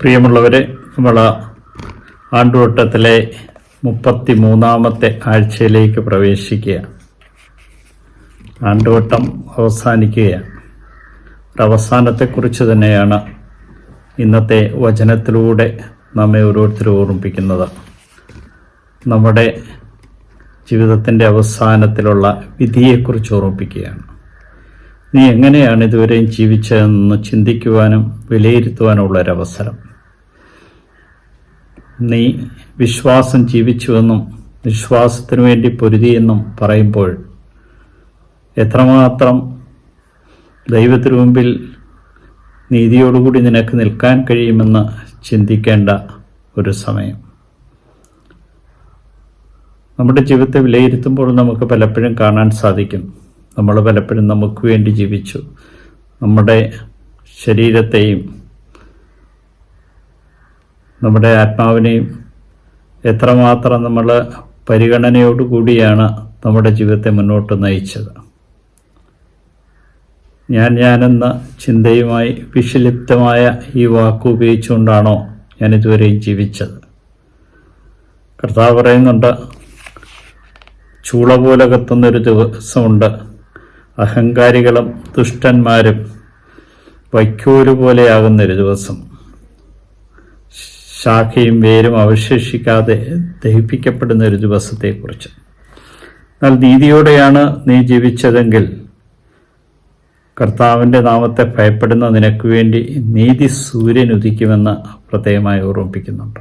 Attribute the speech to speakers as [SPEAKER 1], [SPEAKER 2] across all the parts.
[SPEAKER 1] പ്രിയമുള്ളവരെ നമ്മൾ ആണ്ടുവട്ടത്തിലെ മുപ്പത്തി മൂന്നാമത്തെ ആഴ്ചയിലേക്ക് പ്രവേശിക്കുക ആണ്ടുവട്ടം അവസാനിക്കുകയാണ്. അവസാനത്തെക്കുറിച്ച് തന്നെയാണ് ഇന്നത്തെ വചനത്തിലൂടെ നമ്മെ ഓരോരുത്തരും ഓർമ്മിപ്പിക്കുന്നത്. നമ്മുടെ ജീവിതത്തിന്റെ അവസാനത്തിലുള്ള വിധിയെക്കുറിച്ച് ഓർമ്മിപ്പിക്കുകയാണ്. നീ എങ്ങനെയാണ് ഇതുവരെയും ജീവിച്ചതെന്ന് ചിന്തിക്കുവാനും വിലയിരുത്തുവാനുമുള്ള ഒരവസരം നീ വിശ്വാസം ജീവിച്ചുവെന്നും വിശ്വാസത്തിനു വേണ്ടി പൊരുതിയെന്നും പറയുമ്പോൾ എത്രമാത്രം ദൈവത്തിനു മുമ്പിൽ നീതിയോടുകൂടി നിനക്ക് നിൽക്കാൻ കഴിയുമെന്ന് ചിന്തിക്കേണ്ട ഒരു സമയം. നമ്മുടെ ജീവിതത്തെ വിലയിരുത്തുമ്പോൾ നമുക്ക് പലപ്പോഴും കാണാൻ സാധിക്കും. നമ്മൾ പലപ്പോഴും നമുക്ക് വേണ്ടി ജീവിച്ചു. നമ്മുടെ ശരീരത്തെയും നമ്മുടെ ആത്മാവിനെയും എത്രമാത്രം നമ്മൾ പരിഗണനയോടുകൂടിയാണ് നമ്മുടെ ജീവിതത്തെ മുന്നോട്ട് നയിച്ചത്. ഞാൻ ഞാനെന്ന ചിന്തയുമായി വിഷലിപ്തമായ ഈ വാക്ക് ഉപയോഗിച്ചുകൊണ്ടാണോ ഞാൻ ഇതുവരെയും ജീവിച്ചത്? കർത്താവ് പറയുന്നുണ്ട് ചൂള പോലെ കത്തുന്നൊരു ദിവസമുണ്ട്. അഹങ്കാരികളും ദുഷ്ടന്മാരും വൈക്കോൽ പോലെയാകുന്നൊരു ദിവസം. ശാഖയും വേരും അവശേഷിക്കാതെ ദഹിപ്പിക്കപ്പെടുന്ന ഒരു ദിവസത്തെക്കുറിച്ച്. എന്നാൽ നീതിയോടെയാണ് നീ ജീവിച്ചതെങ്കിൽ കർത്താവിന്റെ നാമത്തെ ഭയപ്പെടുന്ന നിനക്ക് വേണ്ടി നീതി സൂര്യൻ ഉദിക്കുമെന്ന് പ്രത്യേകമായി ഓർമ്മിപ്പിക്കുന്നുണ്ട്.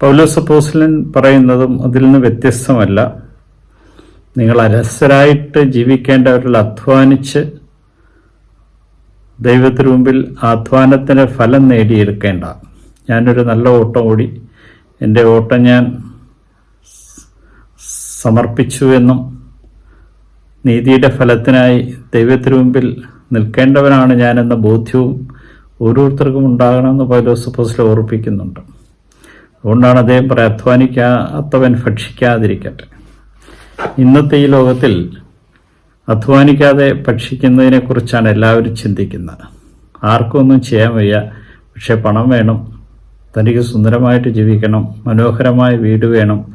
[SPEAKER 1] പൗലോസപ്പോസ്ലൻ പറയുന്നതും അതിൽ നിന്ന് വ്യത്യസ്തമല്ല. നിങ്ങൾ അലസരായിട്ട് ജീവിക്കേണ്ടവരിൽ അധ്വാനിച്ച് ദൈവത്തിനു മുമ്പിൽ അധ്വാനത്തിന് ഫലം നേടിയെടുക്കേണ്ട. ഞാനൊരു നല്ല ഓട്ടം ഓടി. എന്റെ ഓട്ടം ഞാൻ സമർപ്പിച്ചു എന്നും നീതിയുടെ ഫലത്തിനായി ദൈവത്തിനു മുമ്പിൽ നിൽക്കേണ്ടവനാണ് ഞാനെന്ന ബോധ്യവും ഓരോരുത്തർക്കും ഉണ്ടാകണമെന്ന് പൗലോസ് പോസ്റ്റിൽ ഓർപ്പിക്കുന്നുണ്ട് അതുകൊണ്ടാണ് അദ്ദേഹം പറയാം അധ്വാനിക്കാത്തവൻ ഭക്ഷിക്കാതിരിക്കട്ടെ. ഇന്നത്തെ ഈ ലോകത്തിൽ അധ്വാനിക്കാതെ ഭക്ഷിക്കുന്നതിനെക്കുറിച്ചാണ് എല്ലാവരും ചിന്തിക്കുന്നത്. ആർക്കൊന്നും ചെയ്യാൻ വയ്യ. പക്ഷേ പണം വേണം. തനിക്ക് സുന്ദരമായിട്ട് ജീവിക്കണം. മനോഹരമായ വീട് വേണം.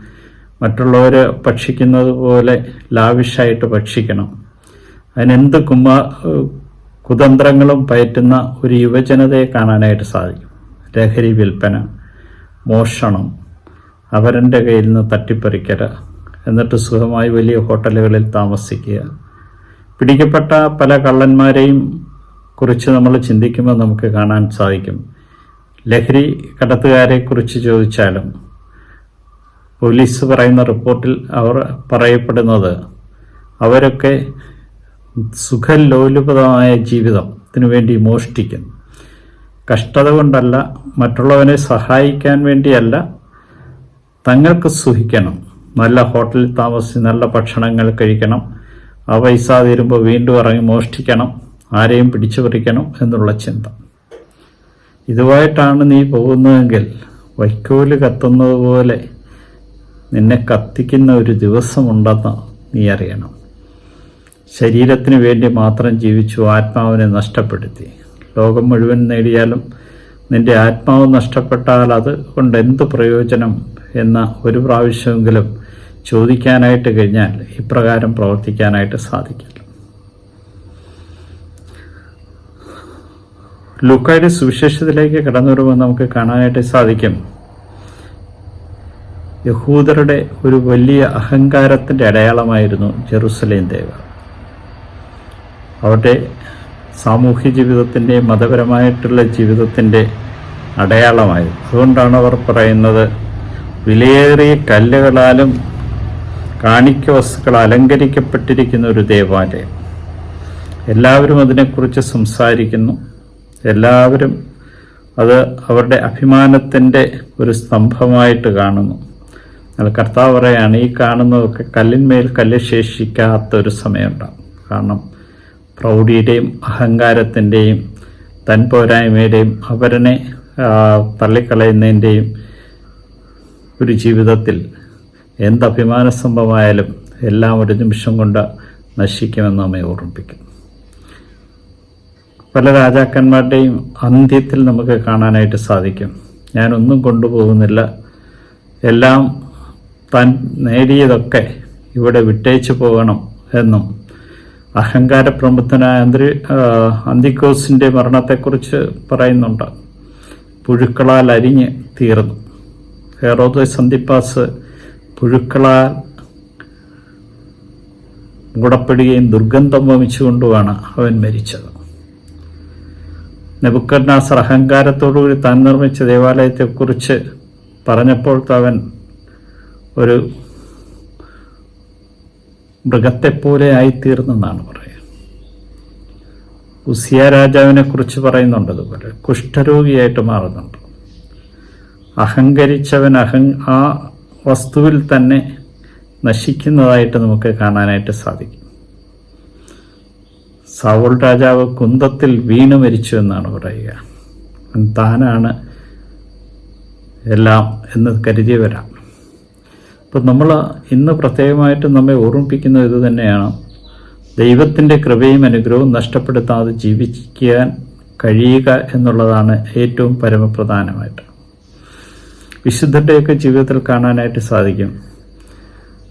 [SPEAKER 1] മറ്റുള്ളവർ ഭക്ഷിക്കുന്നത് പോലെ ലാവിഷായിട്ട് ഭക്ഷിക്കണം. അതിനെന്ത് കുമാ കുതന്ത്രങ്ങളും പയറ്റുന്ന ഒരു യുവജനതയെ കാണാനായിട്ട് സാധിക്കും. ലഹരി വിൽപ്പന മോഷണം അവരന്റെ കയ്യിൽ നിന്ന് തട്ടിപ്പറിക്കൽ എന്നിട്ട് സുഖമായി വലിയ ഹോട്ടലുകളിൽ താമസിക്കുക പിടിക്കപ്പെട്ട പല കള്ളന്മാരെയും കുറിച്ച് നമ്മൾ ചിന്തിക്കുമ്പോൾ നമുക്ക് കാണാൻ സാധിക്കും. ലഹരി കടത്തുകാരെ കുറിച്ച് ചോദിച്ചാലും പോലീസ് പറയുന്ന റിപ്പോർട്ടിൽ അവർ പറയപ്പെടുന്നത് അവരൊക്കെ സുഖലോലുപതമായ ജീവിതത്തിനു വേണ്ടി മോഷ്ടിക്കുന്നു. കഷ്ടത കൊണ്ടല്ല മറ്റുള്ളവനെ സഹായിക്കാൻ വേണ്ടിയല്ല തങ്ങൾക്ക് സുഖിക്കണം നല്ല ഹോട്ടലിൽ താമസിച്ച് നല്ല ഭക്ഷണങ്ങൾ കഴിക്കണം ആ പൈസ തീരുമ്പോൾ വീണ്ടും ഇറങ്ങി മോഷ്ടിക്കണം ആരെയും പിടിച്ചു പറിക്കണം എന്നുള്ള ചിന്ത. ഇതുമായിട്ടാണ് നീ പോകുന്നതെങ്കിൽ വൈക്കോൽ കത്തുന്നത് പോലെ നിന്നെ കത്തിക്കുന്ന ഒരു ദിവസമുണ്ടെന്ന് നീ അറിയണം. ശരീരത്തിന് വേണ്ടി മാത്രം ജീവിച്ചു ആത്മാവിനെ നഷ്ടപ്പെടുത്തി. ലോകം മുഴുവൻ നേടിയാലും നിന്റെ ആത്മാവ് നഷ്ടപ്പെട്ടാൽ അത് കൊണ്ട് എന്ത് പ്രയോജനം എന്ന ഒരു പ്രാവശ്യമെങ്കിലും ചോദിക്കാനായിട്ട് കഴിഞ്ഞാൽ ഇപ്രകാരം പ്രവർത്തിക്കാനായിട്ട് സാധിക്കും ലൂക്കായുടെ സുവിശേഷത്തിലേക്ക് കടന്നു വരുമ്പോൾ നമുക്ക് കാണാനായിട്ട് സാധിക്കും. യഹൂദരുടെ ഒരു വലിയ അഹങ്കാരത്തിന്റെ അടയാളമായിരുന്നു ജെറുസലേം ദേവ. അവരുടെ സാമൂഹ്യ ജീവിതത്തിന്റെ മതപരമായിട്ടുള്ള ജീവിതത്തിന്റെ അടയാളമായി അതുകൊണ്ടാണ് അവർ പറയുന്നത് വിലയേറിയ കല്ലുകളാലും കാണിക്ക വസ്തുക്കൾ അലങ്കരിക്കപ്പെട്ടിരിക്കുന്ന ഒരു ദേവാലയം. എല്ലാവരും അതിനെക്കുറിച്ച് സംസാരിക്കുന്നു. എല്ലാവരും അത് അവരുടെ അഭിമാനത്തിന്റെ ഒരു സ്തംഭമായിട്ട് കാണുന്നു. എന്നാൽ കർത്താവ് പറയാണ് ഈ കാണുന്നതൊക്കെ കല്ലിന്മേൽ കല്ല് ശേഷിക്കാത്ത ഒരു സമയമുണ്ടാകും. കാരണം പ്രൗഢിയുടെയും അഹങ്കാരത്തിന്റെയും തൻ പോരായ്മയുടെയും അവരനെ തള്ളിക്കളയുന്നതിന്റെയും ഒരു ജീവിതത്തിൽ എന്ത് അഭിമാന സംഭവമായാലും എല്ലാം ഒരു നിമിഷം കൊണ്ട് നശിക്കുമെന്ന് നമ്മെ ഓർമ്മിപ്പിക്കും പല രാജാക്കന്മാരുടെയും അന്ത്യത്തിൽ നമുക്ക് കാണാനായിട്ട് സാധിക്കും. ഞാനൊന്നും കൊണ്ടുപോകുന്നില്ല. എല്ലാം താൻ നേടിയതൊക്കെ ഇവിടെ വിട്ടേച്ചു പോകണം എന്നും അഹങ്കാരപ്രമുഖനായ അന്ത്രി അന്തിക്കോസിന്റെ മരണത്തെക്കുറിച്ച് പറയുന്നുണ്ട്. പുഴുക്കളാൽ അരിഞ്ഞ് തീർന്നു. ഹെറോദ് സന്ദിപ്പാസ് പുഴുക്കളാൽ മൂടപ്പെടുകയും ദുർഗന്ധം വമിച്ചുകൊണ്ടുമാണ് അവൻ മരിച്ചത്. നെബുക്കഡ്നാസർ അഹങ്കാരത്തോടുകൂടി താൻ നിർമ്മിച്ച ദേവാലയത്തെക്കുറിച്ച് പറഞ്ഞപ്പോൾ അവൻ ഒരു മൃഗത്തെപ്പോലെ ആയിത്തീർന്നെന്നാണ് പറയുക ഉസിയ രാജാവിനെ കുറിച്ച് പറയുന്നുണ്ട് അതുപോലെ കുഷ്ഠരോഗിയായിട്ട് മാറുന്നുണ്ട്. അഹങ്കരിച്ചവൻ അഹ ആ വസ്തുവിൽ തന്നെ നശിക്കുന്നതായിട്ട് നമുക്ക് കാണാനായിട്ട് സാധിക്കും. സൗൾ രാജാവ് കുന്തത്തിൽ വീണ് മരിച്ചു എന്നാണ് പറയുക. താനാണ് എല്ലാം എന്ന് കരുതി വരാം. അപ്പം നമ്മൾ ഇന്ന് പ്രത്യേകമായിട്ട് നമ്മെ ഓർമ്മിപ്പിക്കുന്നത് ഇത് തന്നെയാണ്. ദൈവത്തിന്റെ കൃപയും അനുഗ്രഹവും നഷ്ടപ്പെടുത്താതെ ജീവിക്കാൻ കഴിയുക എന്നുള്ളതാണ് ഏറ്റവും പരമപ്രധാനമായിട്ട്. വിശുദ്ധരുടെയൊക്കെ ജീവിതത്തിൽ കാണാനായിട്ട് സാധിക്കും.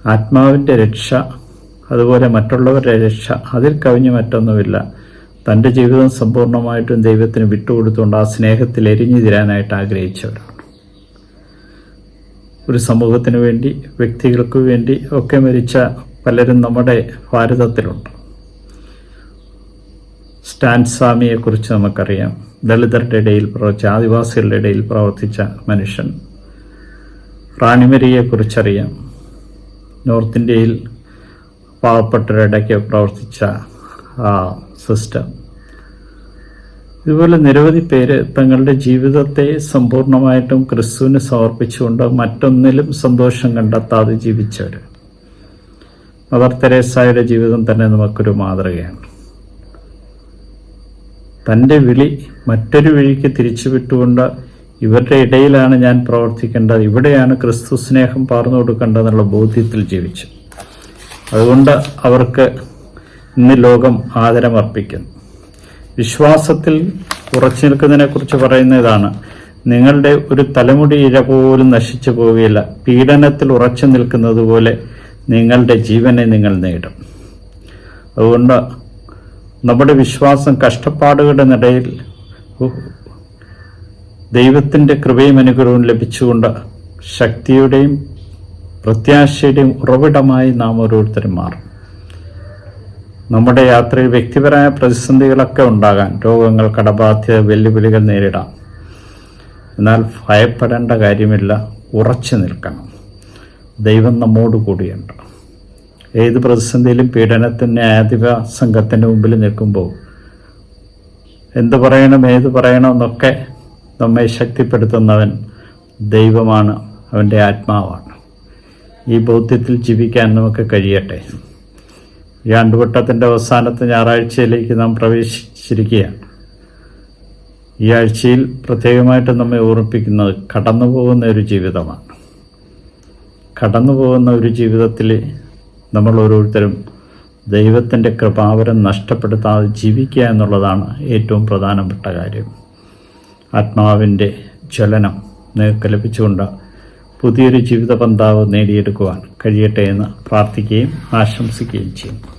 [SPEAKER 1] ആത്മാവിന്റെ രക്ഷ അതുപോലെ മറ്റുള്ളവരുടെ രക്ഷ അതിൽ കവിഞ്ഞ് മറ്റൊന്നുമില്ല. തന്റെ ജീവിതം സമ്പൂർണമായിട്ടും ദൈവത്തിന് വിട്ടുകൊടുത്തുകൊണ്ട് ആ സ്നേഹത്തിൽ എരിഞ്ഞു തീരാനായിട്ട് ആഗ്രഹിച്ചവരാണ്. ഒരു സമൂഹത്തിന് വേണ്ടി വ്യക്തികൾക്ക് വേണ്ടി ഒക്കെ മരിച്ച പലരും നമ്മുടെ ഭാരതത്തിലുണ്ട്. സ്റ്റാൻ സ്വാമിയെക്കുറിച്ച് നമുക്കറിയാം. ദളിതരുടെ ഇടയിൽ പ്രവർത്തിച്ച ആദിവാസികളുടെ ഇടയിൽ പ്രവർത്തിച്ച മനുഷ്യൻ. റാണിമരിയെക്കുറിച്ചറിയാം നോർത്ത് ഇന്ത്യയിൽ പാവപ്പെട്ടവരുടെയൊക്കെ പ്രവർത്തിച്ച ആ സിസ്റ്റം. ഇതുപോലെ നിരവധി പേര് തങ്ങളുടെ ജീവിതത്തെ സമ്പൂർണമായിട്ടും ക്രിസ്തുവിന് സമർപ്പിച്ചുകൊണ്ട് മറ്റൊന്നിലും സന്തോഷം കണ്ടെത്താതെ ജീവിച്ചവർ മദർ തെരേസായുടെ ജീവിതം തന്നെ നമുക്കൊരു മാതൃകയാണ്. തന്റെ വിളി മറ്റൊരു വഴിക്ക് തിരിച്ചു വിട്ടുകൊണ്ട് ഇവരുടെ ഇടയിലാണ് ഞാൻ പ്രവർത്തിക്കേണ്ടത്. ഇവിടെയാണ് ക്രിസ്തു സ്നേഹം പാർന്നു കൊടുക്കേണ്ടതെന്നുള്ള ബോധ്യത്തിൽ ജീവിച്ചു. അതുകൊണ്ട് അവർക്ക് ഇന്ന് ലോകം ആദരമർപ്പിക്കുന്നു. വിശ്വാസത്തിൽ ഉറച്ചു നിൽക്കുന്നതിനെ കുറിച്ച് പറയുന്ന ഇതാണ് നിങ്ങളുടെ ഒരു തലമുടി ഇര പോലും നശിച്ചു പോവുകയില്ല. പീഡനത്തിൽ ഉറച്ചു നിൽക്കുന്നത് പോലെ നിങ്ങളുടെ ജീവനെ നിങ്ങൾ നേടും. അതുകൊണ്ട് നമ്മുടെ വിശ്വാസം കഷ്ടപ്പാടുകളുടെ നിടയിൽ ദൈവത്തിന്റെ കൃപയും അനുഗ്രഹവും ലഭിച്ചുകൊണ്ട് ശക്തിയുടെയും പ്രത്യാശയുടെയും ഉറവിടമായി നാം ഓരോരുത്തരും മാറും. നമ്മുടെ യാത്രയിൽ വ്യക്തിപരമായ പ്രതിസന്ധികളൊക്കെ ഉണ്ടാകാൻ രോഗങ്ങൾ കടബാധ്യത വെല്ലുവിളികൾ നേരിടാം. എന്നാൽ ഭയപ്പെടേണ്ട കാര്യമില്ല ഉറച്ചു നിൽക്കണം. ദൈവം നമ്മോട് കൂടിയുണ്ട്. ഏത് പ്രതിസന്ധിയിലും പീഡനത്തിന് ന്യായാധിപ സംഘത്തിന്റെ മുമ്പിൽ നിൽക്കുമ്പോൾ എന്ത് പറയണം ഏത് പറയണം എന്നൊക്കെ നമ്മെ ശക്തിപ്പെടുത്തുന്നവൻ ദൈവമാണ് അവന്റെ ആത്മാവാണ്. ഈ ബോധ്യത്തിൽ ജീവിക്കാൻ നമുക്ക് കഴിയട്ടെ. ഈ ആണ്ടുവട്ടത്തിന്റെ അവസാനത്തെ ഞായറാഴ്ചയിലേക്ക് നാം പ്രവേശിച്ചിരിക്കുകയാണ്. ഈ ആഴ്ചയിൽ പ്രത്യേകമായിട്ട് നമ്മെ ഓർമ്മിപ്പിക്കുന്നത് കടന്നു പോകുന്ന ഒരു ജീവിതമാണ്. കടന്നു പോകുന്ന ഒരു ജീവിതത്തിൽ നമ്മൾ ഓരോരുത്തരും ദൈവത്തിന്റെ കൃപാവരം നഷ്ടപ്പെടുത്താതെ ജീവിക്കുക എന്നുള്ളതാണ് ഏറ്റവും പ്രധാനപ്പെട്ട കാര്യം. ആത്മാവിന്റെ ജ്വലനം നിങ്ങൾക്ക് ലഭിച്ചുകൊണ്ട് പുതിയൊരു ജീവിത പന്താവ് നേടിയെടുക്കുവാൻ കഴിയട്ടെ എന്ന് പ്രാർത്ഥിക്കുകയും ആശംസിക്കുകയും ചെയ്യും